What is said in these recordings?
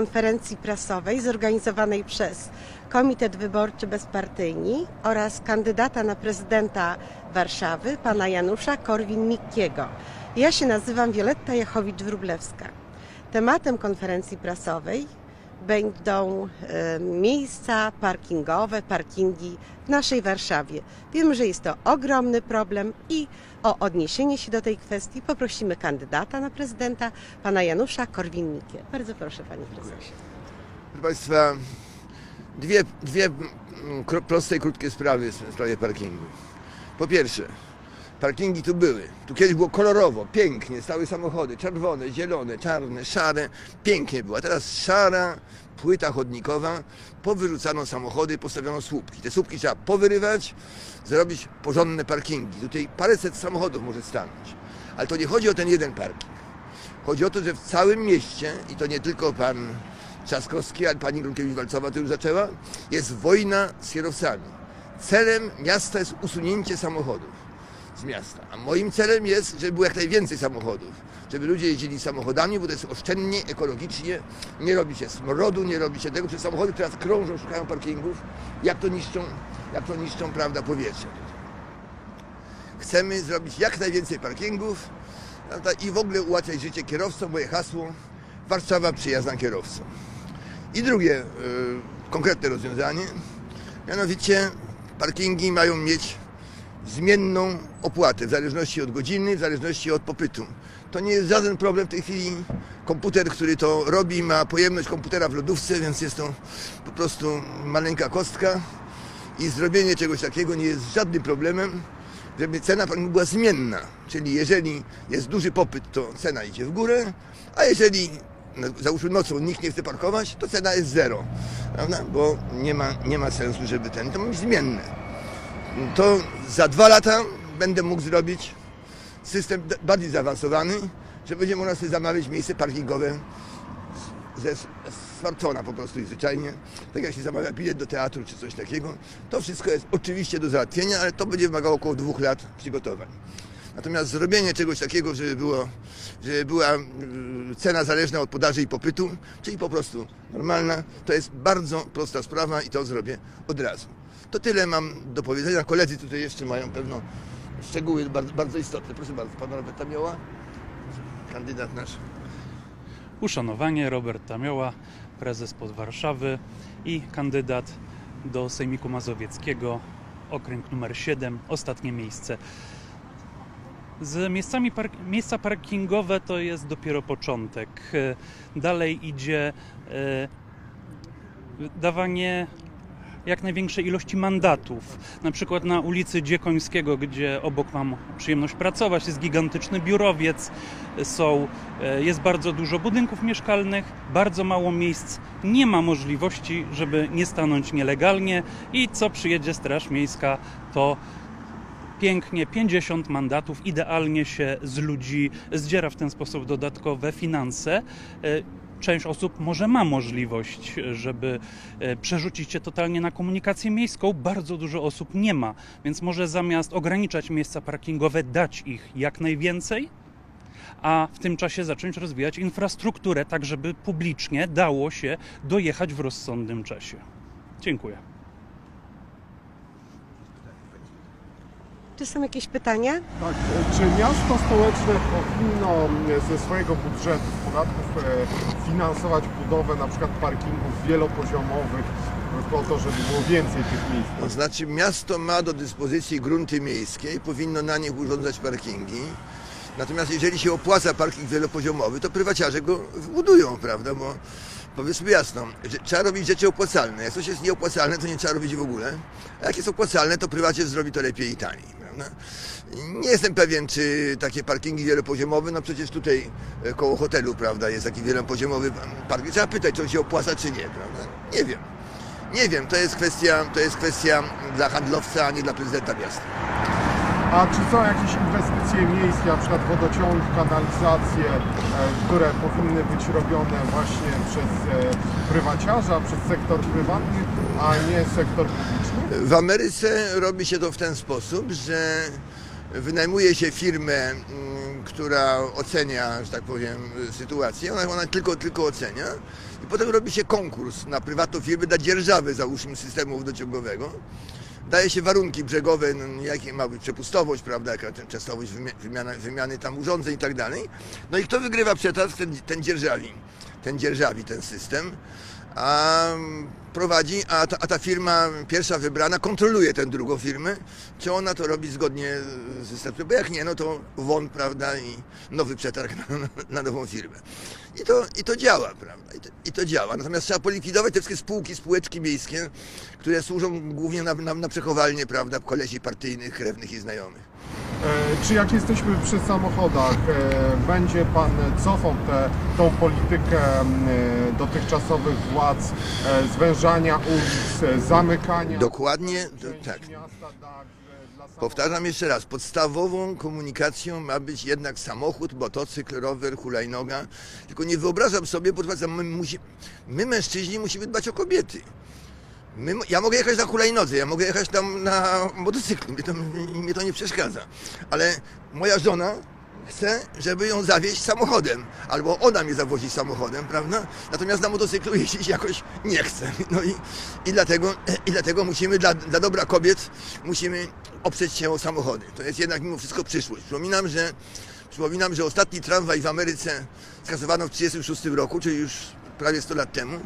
konferencji prasowej zorganizowanej przez Komitet Wyborczy Bezpartyjni oraz kandydata na prezydenta Warszawy, pana Janusza Korwin-Mikkiego. Ja się nazywam Wioletta Jachowicz-Wróblewska. Tematem konferencji prasowej będą e, miejsca parkingowe, parkingi w naszej Warszawie. Wiemy, że jest to ogromny problem i o odniesienie się do tej kwestii poprosimy kandydata na prezydenta, pana Janusza Korwin-Mikke. Bardzo proszę, panie prezesie. Proszę Państwa, dwie, dwie mm, proste i krótkie sprawy w sprawie parkingu. Po pierwsze, parkingi tu były. Tu kiedyś było kolorowo, pięknie, stały samochody, czerwone, zielone, czarne, szare. Pięknie było. A teraz szara płyta chodnikowa, powyrzucano samochody, postawiono słupki. Te słupki trzeba powyrywać, zrobić porządne parkingi. Tutaj paręset samochodów może stanąć. Ale to nie chodzi o ten jeden parking. Chodzi o to, że w całym mieście, i to nie tylko pan Trzaskowski, ale pani Grunkiewicz-Walcowa to już zaczęła, jest wojna z kierowcami. Celem miasta jest usunięcie samochodów z miasta. A moim celem jest, żeby było jak najwięcej samochodów. Żeby ludzie jeździli samochodami, bo to jest oszczędnie, ekologicznie, nie robi się smrodu, nie robi się tego, że samochody teraz krążą, szukają parkingów, jak to niszczą, jak to niszczą, prawda, powietrze. Chcemy zrobić jak najwięcej parkingów prawda, i w ogóle ułatwiać życie kierowcom, moje hasło Warszawa przyjazna kierowcom. I drugie y, konkretne rozwiązanie, mianowicie parkingi mają mieć zmienną opłatę w zależności od godziny, w zależności od popytu. To nie jest żaden problem w tej chwili. Komputer, który to robi, ma pojemność komputera w lodówce, więc jest to po prostu maleńka kostka i zrobienie czegoś takiego nie jest żadnym problemem, żeby cena była zmienna. Czyli jeżeli jest duży popyt, to cena idzie w górę, a jeżeli no, załóżmy nocą nikt nie chce parkować, to cena jest zero. Prawda? Bo nie ma, nie ma sensu, żeby ten, to ma być zmienne. To za dwa lata będę mógł zrobić system bardziej zaawansowany, że będzie można sobie zamawiać miejsce parkingowe ze smartfona po prostu i zwyczajnie. Tak jak się zamawia bilet do teatru czy coś takiego. To wszystko jest oczywiście do załatwienia, ale to będzie wymagało około dwóch lat przygotowań. Natomiast zrobienie czegoś takiego, żeby, było, żeby była mm, cena zależna od podaży i popytu, czyli po prostu normalna, to jest bardzo prosta sprawa i to zrobię od razu. To tyle mam do powiedzenia. Koledzy tutaj jeszcze mają pewno szczegóły bardzo, bardzo istotne. Proszę bardzo, pan Robert Tamioła, kandydat nasz. Uszanowanie Robert Tamioła, prezes pod Warszawy i kandydat do Sejmiku Mazowieckiego, okręg numer 7, ostatnie miejsce. Z miejscami park- miejsca parkingowe to jest dopiero początek. Dalej idzie e, dawanie jak największej ilości mandatów. Na przykład na ulicy Dziekońskiego, gdzie obok mam przyjemność pracować, jest gigantyczny biurowiec, są, e, jest bardzo dużo budynków mieszkalnych, bardzo mało miejsc, nie ma możliwości, żeby nie stanąć nielegalnie i co przyjedzie Straż Miejska, to pięknie 50 mandatów, idealnie się z ludzi zdziera w ten sposób dodatkowe finanse. Część osób może ma możliwość, żeby e, przerzucić się totalnie na komunikację miejską. Bardzo dużo osób nie ma, więc może zamiast ograniczać miejsca parkingowe, dać ich jak najwięcej, a w tym czasie zacząć rozwijać infrastrukturę, tak żeby publicznie dało się dojechać w rozsądnym czasie. Dziękuję. Czy są jakieś pytania? Tak, e, czy miasto stołeczne powinno e, ze swojego budżetu, z podatków e, finansować budowę na przykład parkingów wielopoziomowych po to, żeby było więcej tych miejsc? To znaczy miasto ma do dyspozycji grunty miejskie i powinno na nich urządzać parkingi. Natomiast jeżeli się opłaca parking wielopoziomowy, to prywaciarze go wbudują, prawda? Bo powiedzmy jasno, że trzeba robić rzeczy opłacalne. Jak coś jest nieopłacalne, to nie trzeba robić w ogóle. A jak jest opłacalne, to prywaciarz zrobi to lepiej i taniej, prawda? Nie jestem pewien, czy takie parkingi wielopoziomowe, no przecież tutaj e, koło hotelu, prawda, jest taki wielopoziomowy parking. Trzeba pytać, czy on się opłaca, czy nie, prawda? Nie wiem. Nie wiem, to jest kwestia, to jest kwestia dla handlowca, a nie dla prezydenta miasta. A czy są jakieś inwestycje miejskie, na przykład wodociągi, kanalizacje, e, które powinny być robione właśnie przez e, prywaciarza, przez sektor prywatny, a nie sektor publiczny? W Ameryce robi się to w ten sposób, że wynajmuje się firmę, mm, która ocenia, że tak powiem, sytuację. Ona, ona tylko, tylko ocenia I potem robi się konkurs na prywatną firmę dla dzierżawy, załóżmy, systemu wodociągowego. Daje się warunki brzegowe, no, jakie ma być przepustowość, prawda, jaka częstowość wymia- wymiana, wymiany tam urządzeń i tak dalej. No i kto wygrywa przetarg? Ten, ten dzierżawi. Ten dzierżawi ten system. A prowadzi, a ta, a ta firma pierwsza wybrana kontroluje tę drugą firmę, czy ona to robi zgodnie ze statutem, bo jak nie, no to won, prawda, i nowy przetarg na, na nową firmę. I to, I to działa, prawda, I to, i to działa. Natomiast trzeba polikwidować te wszystkie spółki, spółeczki miejskie, które służą głównie na, na, na przechowalnie, prawda, kolesi partyjnych, krewnych i znajomych. E, Czy jak jesteśmy przy samochodach, e, będzie Pan cofał tę tą politykę m, e, dotychczasowych władz zwężania ulic, zamykania Dokładnie, tak. Powtarzam jeszcze raz, podstawową komunikacją ma być jednak samochód, motocykl, rower, hulajnoga. Tylko nie wyobrażam sobie, bo my, musi, my mężczyźni musimy dbać o kobiety. My, ja mogę jechać na hulajnodze, ja mogę jechać tam na motocyklu, mnie to, mnie to nie przeszkadza. Ale moja żona chce, żeby ją zawieźć samochodem, albo ona mnie zawozi samochodem, prawda? Natomiast na motocyklu jeździć jakoś nie chce. No i, i, dlatego, i dlatego musimy, dla, dla dobra kobiet, musimy oprzeć się o samochody. To jest jednak mimo wszystko przyszłość. Przypominam, że, przypominam, że ostatni tramwaj w Ameryce skasowano w 1936 roku, czyli już prawie 100 lat temu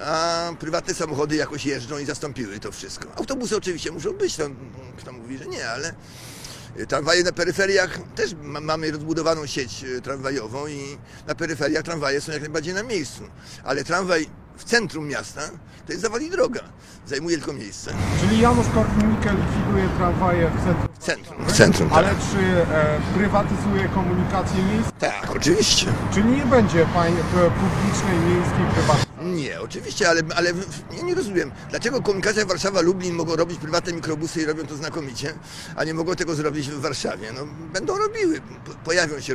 a prywatne samochody jakoś jeżdżą i zastąpiły to wszystko. Autobusy oczywiście muszą być, tam kto mówi, że nie, ale tramwaje na peryferiach też ma, mamy rozbudowaną sieć e, tramwajową i na peryferiach tramwaje są jak najbardziej na miejscu. Ale tramwaj w centrum miasta to jest zawali droga, zajmuje tylko miejsce. Czyli Janusz Korwin-Mikke likwiduje tramwaje w centrum. W centrum, w centrum, tak. Ale czy e, prywatyzuje komunikację miejską? Tak, oczywiście. Czyli nie będzie pań, p- publicznej, miejskiej, prywatnej? Nie, oczywiście, ale, ale ja nie rozumiem, dlaczego komunikacja Warszawa-Lublin mogą robić prywatne mikrobusy i robią to znakomicie, a nie mogą tego zrobić w Warszawie. No, będą robiły, po- pojawią się.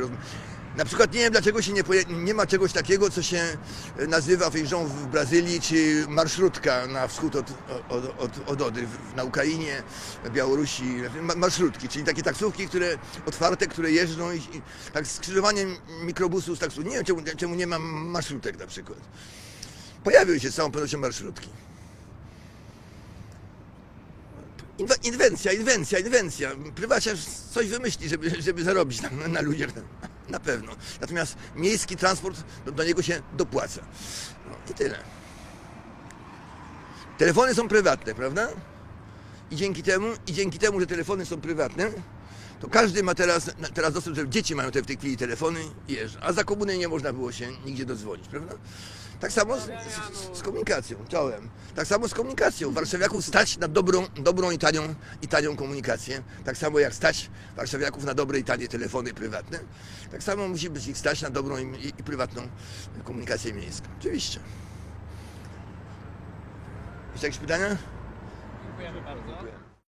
Na przykład nie wiem, dlaczego się nie, nie ma czegoś takiego, co się e, nazywa feijżą w Brazylii, czy marszrutka na wschód od, od, od, od Odry, na Ukrainie, Białorusi, ma- marszrutki, czyli takie taksówki, które otwarte, które jeżdżą i, i tak skrzyżowanie mikrobusu z taksówką. Nie wiem, czemu, czemu nie ma marszrutek na przykład. Pojawiły się z całą pewnością marszrutki. Inwencja, inwencja, inwencja. Prywaciarz coś wymyśli, żeby, żeby zarobić na, na ludziach, na, pewno. Natomiast miejski transport, do, do niego się dopłaca. No i tyle. Telefony są prywatne, prawda? I dzięki temu, i dzięki temu, że telefony są prywatne, to każdy ma teraz, teraz dostęp, że dzieci mają te, w tej chwili telefony i jeżdżą. A za komuny nie można było się nigdzie dodzwonić, prawda? Tak samo z, z, z komunikacją, czołem. Tak samo z komunikacją. Warszawiaków stać na dobrą, dobrą i, tanią, i tanią komunikację. Tak samo jak stać warszawiaków na dobre i tanie telefony prywatne. Tak samo musi być ich stać na dobrą i, i, i prywatną komunikację miejską. Oczywiście. Jeszcze jakieś pytania? Dziękujemy bardzo. Dziękuję.